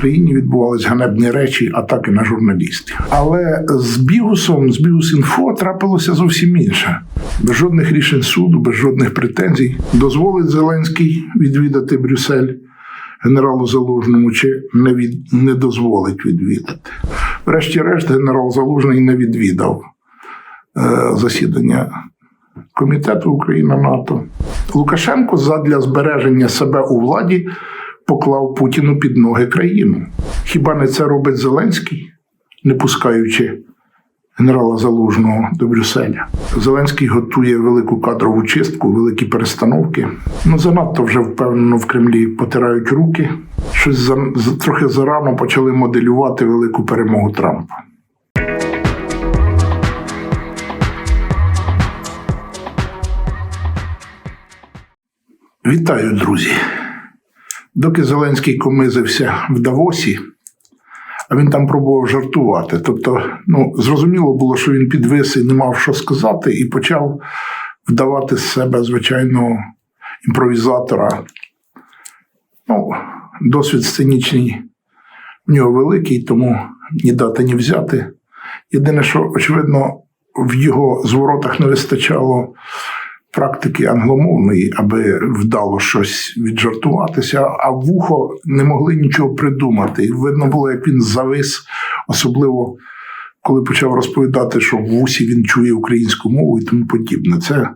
Україні відбувались ганебні речі, атаки на журналістів. Але з Бігусом, з Бігус.Інфо трапилося зовсім інше. Без жодних рішень суду, без жодних претензій. Дозволить Зеленський відвідати Брюссель генералу Залужному чи не, від, не дозволить відвідати. Врешті-решт, генерал Залужний не відвідав е, засідання Комітету Україна НАТО. Лукашенко задля збереження себе у владі поклав Путіну під ноги країну. Хіба не це робить Зеленський, не пускаючи генерала Залужного до Брюсселя? Зеленський готує велику кадрову чистку, великі перестановки. Ну занадто вже впевнено в Кремлі потирають руки. Щось за, трохи зарано почали моделювати велику перемогу Трампа. Вітаю, друзі. Доки Зеленський комизився в Давосі, а він там пробував жартувати. Тобто, ну, зрозуміло було, що він підвис і не мав що сказати, і почав вдавати з себе звичайного імпровізатора. Ну, досвід сценічний в нього великий, тому ні дати, ні взяти. Єдине, що, очевидно, в його зворотах не вистачало практики англомовної, аби вдало щось віджартуватися, а вухо не могли нічого придумати. І видно було, як він завис, особливо коли почав розповідати, що в вусі він чує українську мову і тому подібне. Це,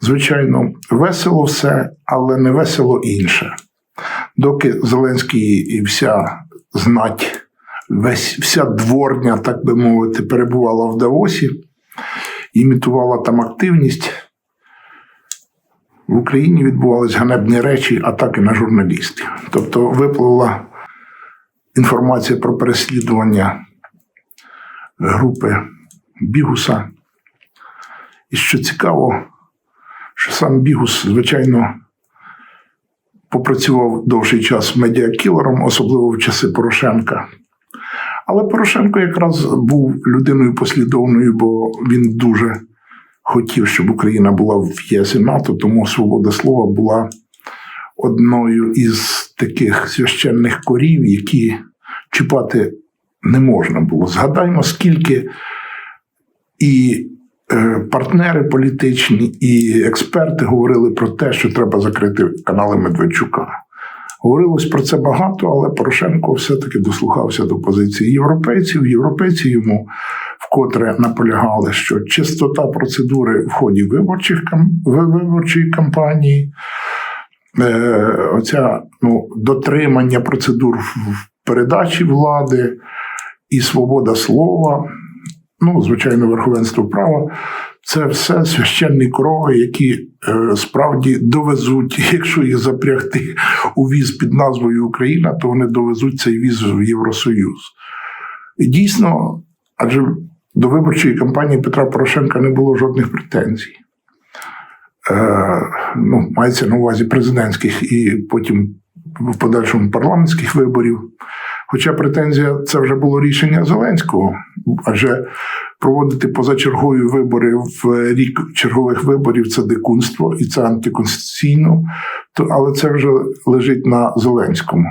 звичайно, весело все, але не весело інше. Доки Зеленський і вся знать, весь, вся дворня, так би мовити, перебувала в Давосі, імітувала там активність. В Україні відбувались ганебні речі, атаки на журналістів. Тобто випливла інформація про переслідування групи Бігуса. І що цікаво, що сам Бігус, звичайно, попрацював довший час медіакілером, особливо в часи Порошенка. Але Порошенко якраз був людиною послідовною, бо він дуже хотів, щоб Україна була в ЄС і НАТО, тому свобода слова була одною із таких священних корів, які чіпати не можна було. Згадаймо, скільки і е, партнери політичні, і експерти говорили про те, що треба закрити канали Медведчука. Говорилось про це багато, але Порошенко все-таки дослухався до позиції європейців. Європейці йому вкотре наполягали, що чистота процедури в ході виборчих виборчої кампанії, е, оця ну, дотримання процедур в передачі влади і свобода слова, ну, звичайно, верховенство права. Це все священні корови, які е, справді довезуть, якщо їх запрягти у віз під назвою Україна, то вони довезуть цей віз в Євросоюз. І дійсно, адже до виборчої кампанії Петра Порошенка не було жодних претензій. Е, ну, мається на увазі президентських і потім в подальшому парламентських виборів. Хоча претензія це вже було рішення Зеленського, адже проводити позачергові вибори в рік чергових виборів це дикунство і це антиконституційно, то, але це вже лежить на Зеленському.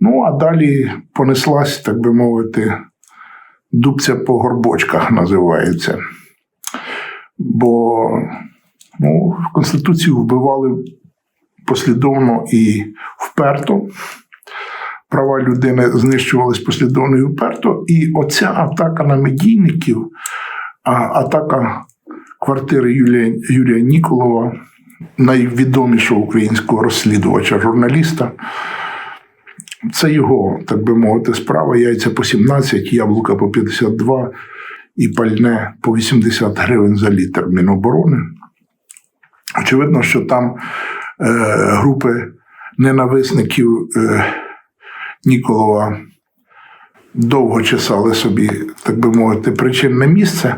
Ну а далі понеслась, так би мовити, дубця по горбочках називається. Бо ну, Конституцію вбивали послідовно і вперто. Права людини знищувались послідовно і вперто. І оця атака на медійників, атака квартири Юлія, Юрія Ніколова, найвідомішого українського розслідувача, журналіста. Це його, так би мовити, справа. Яйця по 17, яблука по 52 і пальне по 80 гривень за літр Міноборони. Очевидно, що там е, групи ненависників е, Ніколова довго чесали собі, так би мовити, причинне місце.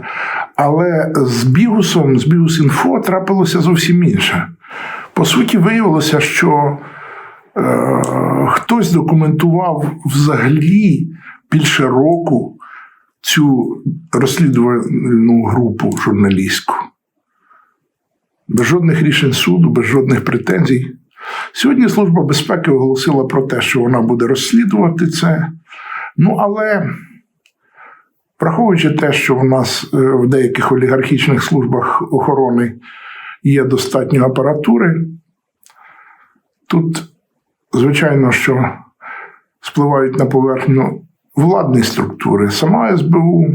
Але з Бігусом, з Бігус.Інфо трапилося зовсім інше. По суті, виявилося, що хтось документував взагалі більше року цю розслідувальну групу журналістську. Без жодних рішень суду, без жодних претензій. Сьогодні Служба безпеки оголосила про те, що вона буде розслідувати це. Ну, але враховуючи те, що в нас е, в деяких олігархічних службах охорони є достатньо апаратури, тут, звичайно, що спливають на поверхню владні структури, сама СБУ,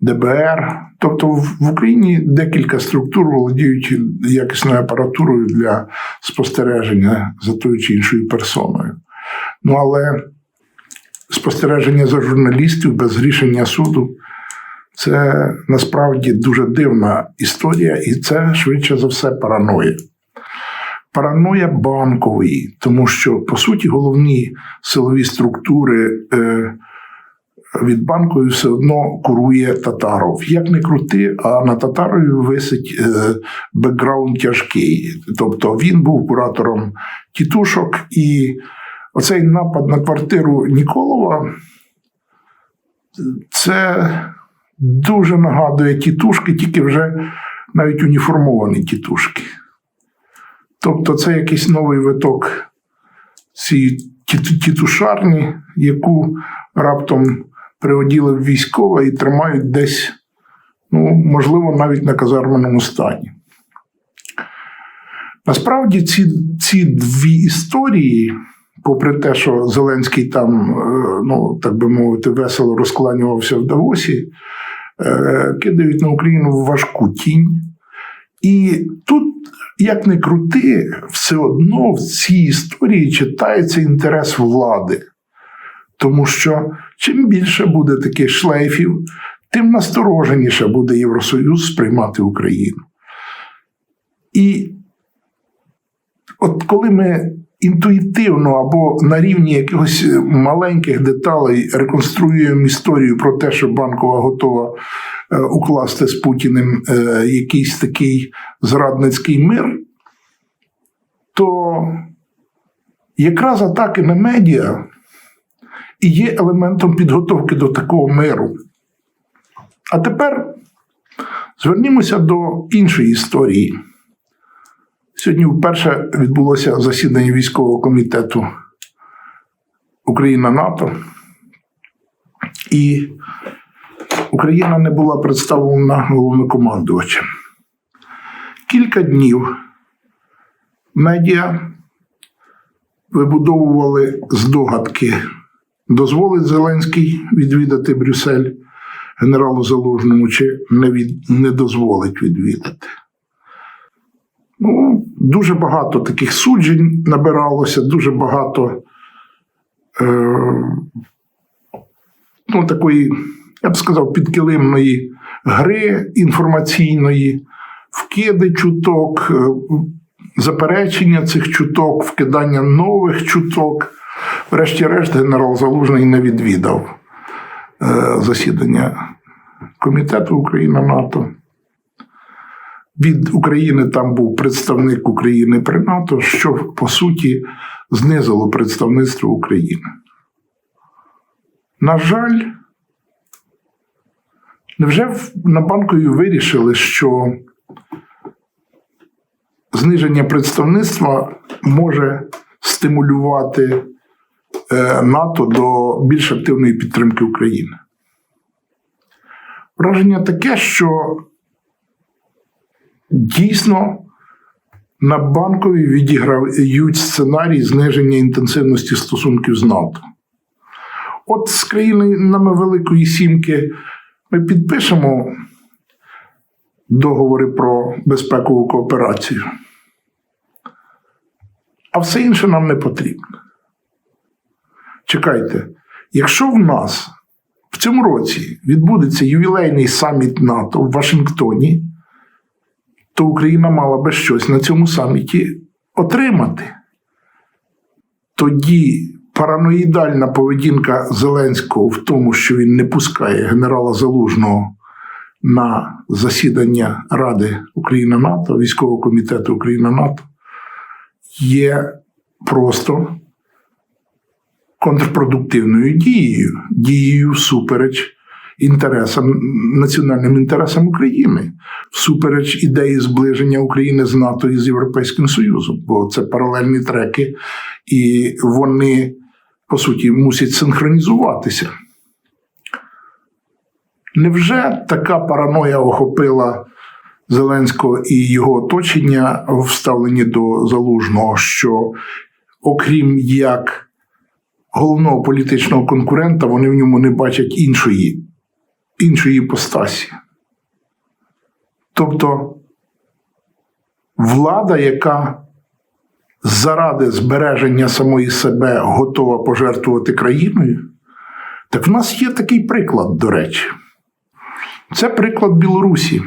ДБР. Тобто в Україні декілька структур володіють якісною апаратурою для спостереження за тою чи іншою персоною. Ну але спостереження за журналістів без рішення суду це насправді дуже дивна історія, і це швидше за все параноя. Параноя банкової, тому що по суті головні силові структури е, від банкової все одно курує Татаров. Як не крути, а на Татарові висить е, бекграунд тяжкий. Тобто він був куратором тітушок, і оцей напад на квартиру Ніколова це дуже нагадує тітушки, тільки вже навіть уніформовані тітушки. Тобто це якийсь новий виток цієї ті- тітушарні, яку раптом приоділи в військова і тримають десь, ну, можливо, навіть на казарменому стані. Насправді ці, ці дві історії, попри те, що Зеленський там, е, ну, так би мовити, весело розкланювався в Давосі, е, кидають на Україну важку тінь. І тут, як не крути, все одно в цій історії читається інтерес влади. Тому що чим більше буде таких шлейфів, тим настороженіше буде Євросоюз сприймати Україну. І от коли ми інтуїтивно або на рівні якихось маленьких деталей реконструюємо історію про те, що банкова готова укласти з Путіним е, якийсь такий зрадницький мир, то якраз атаки на медіа і є елементом підготовки до такого миру. А тепер звернімося до іншої історії. Сьогодні вперше відбулося засідання військового комітету Україна НАТО, і Україна не була представлена головнокомандувачем. Кілька днів медіа вибудовували здогадки, дозволить Зеленський відвідати Брюссель генералу Залужному, чи не, від, не дозволить відвідати. Ну, дуже багато таких суджень набиралося, дуже багато е, ну, такої, я б сказав, підкилимної гри інформаційної, вкиди чуток, е, заперечення цих чуток, вкидання нових чуток. Врешті-решт, генерал Залужний не відвідав е, засідання Комітету Україна НАТО. Від України там був представник України при НАТО, що по суті знизило представництво України. На жаль, невже на банкові вирішили, що зниження представництва може стимулювати е, НАТО до більш активної підтримки України? Враження таке, що дійсно на банкові відіграють сценарій зниження інтенсивності стосунків з НАТО. От з країнами Великої Сімки ми підпишемо договори про безпекову кооперацію, а все інше нам не потрібно. Чекайте, якщо в нас в цьому році відбудеться ювілейний саміт НАТО в Вашингтоні, то Україна мала би щось на цьому саміті отримати. Тоді параноїдальна поведінка Зеленського в тому, що він не пускає генерала Залужного на засідання Ради Україна НАТО, військового комітету Україна НАТО, є просто контрпродуктивною дією, дією всупереч інтересам, національним інтересам України, всупереч ідеї зближення України з НАТО і з Європейським Союзом, бо це паралельні треки, і вони, по суті, мусять синхронізуватися. Невже така параноя охопила Зеленського і його оточення в ставленні до залужного, що окрім як головного політичного конкурента, вони в ньому не бачать іншої, іншої постасі? Тобто влада, яка заради збереження самої себе готова пожертвувати країною, так в нас є такий приклад, до речі. Це приклад Білорусі.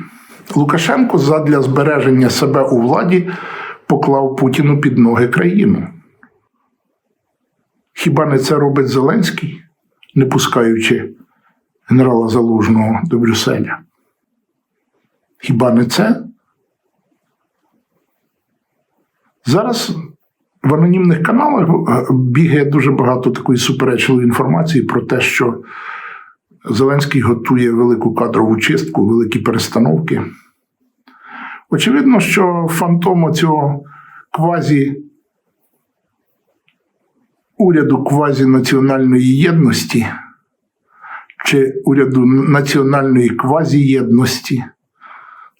Лукашенко задля збереження себе у владі поклав Путіну під ноги країну. Хіба не це робить Зеленський, не пускаючи генерала Залужного до Брюсселя? Хіба не це? Зараз в анонімних каналах е, бігає дуже багато такої суперечливої інформації про те, що Зеленський готує велику кадрову чистку, великі перестановки. Очевидно, що фантому цього квазі уряду квазінаціональної єдності чи уряду національної квазієдності,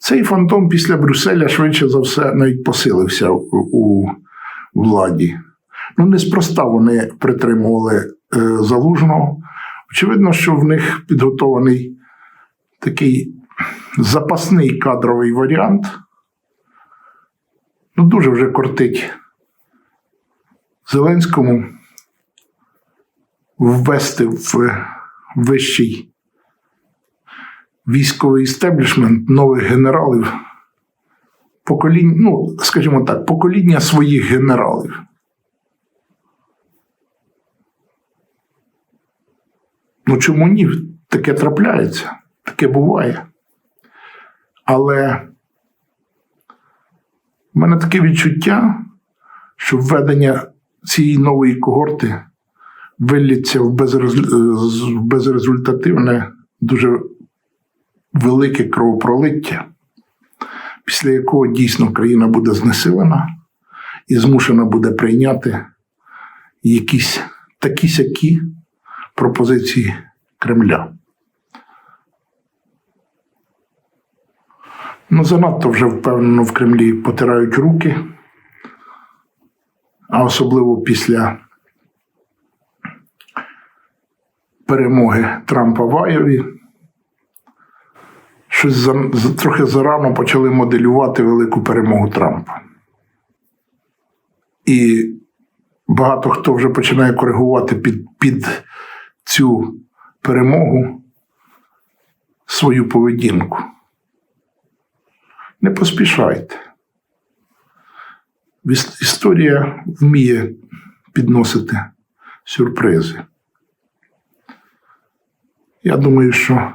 цей фантом після Брюсселя швидше за все навіть посилився у владі. Ну, неспроста вони притримували е, залужного. Очевидно, що в них підготований такий запасний кадровий варіант. Ну, дуже вже кортить Зеленському ввести в вищий військовий істеблішмент нових генералів, покоління, ну, скажімо так, покоління своїх генералів. Ну чому ні? Таке трапляється, таке буває. Але в мене таке відчуття, що введення цієї нової когорти вилліться в безрезультативне, дуже велике кровопролиття, після якого дійсно країна буде знесилена і змушена буде прийняти якісь такі сякі пропозиції Кремля. Ну, занадто вже впевнено в Кремлі потирають руки, а особливо після перемоги Трампа в Айові. Щось за, трохи зарано почали моделювати велику перемогу Трампа. І багато хто вже починає коригувати під, під цю перемогу свою поведінку. Не поспішайте. Історія вміє підносити сюрпризи. Я думаю, що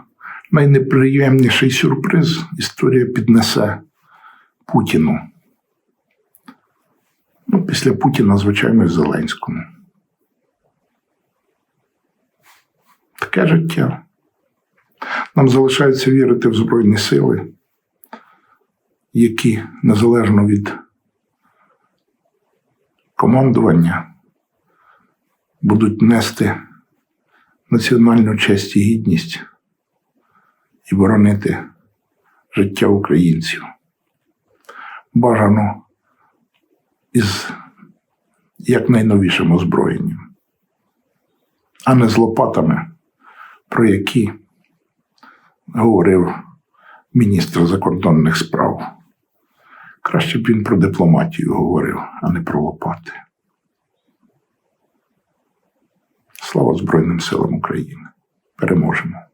найнеприємніший сюрприз історія піднесе Путіну. Ну, після Путіна, звичайно, і Зеленському. Таке життя. Нам залишається вірити в Збройні сили, які незалежно від командування будуть нести національну честь і гідність і боронити життя українців. Бажано із якнайновішим озброєнням, а не з лопатами про які говорив міністр закордонних справ. Краще б він про дипломатію говорив, а не про лопати. Слава Збройним силам України! Переможемо!